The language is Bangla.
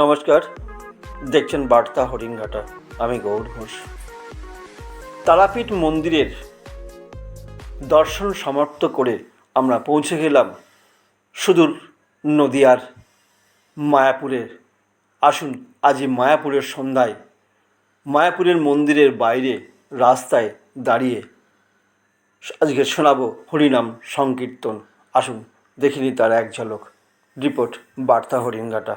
নমস্কার, দেখছেন বার্তা হরিণঘাটা, আমি গৌর ঘোষ। তারাপীঠ মন্দিরের দর্শন সমাপ্ত করে আমরা পৌঁছে গেলাম সুদূর নদিয়ার মায়াপুরের। আসুন আজই মায়াপুরের সন্ধ্যায়, মায়াপুরের মন্দিরের বাইরে রাস্তায় দাঁড়িয়ে আজকে শোনাবো হরিনাম সংকীর্তন। আসুন, দেখিনি তার এক ঝলক। রিপোর্ট, বার্তা হরিণঘাটা।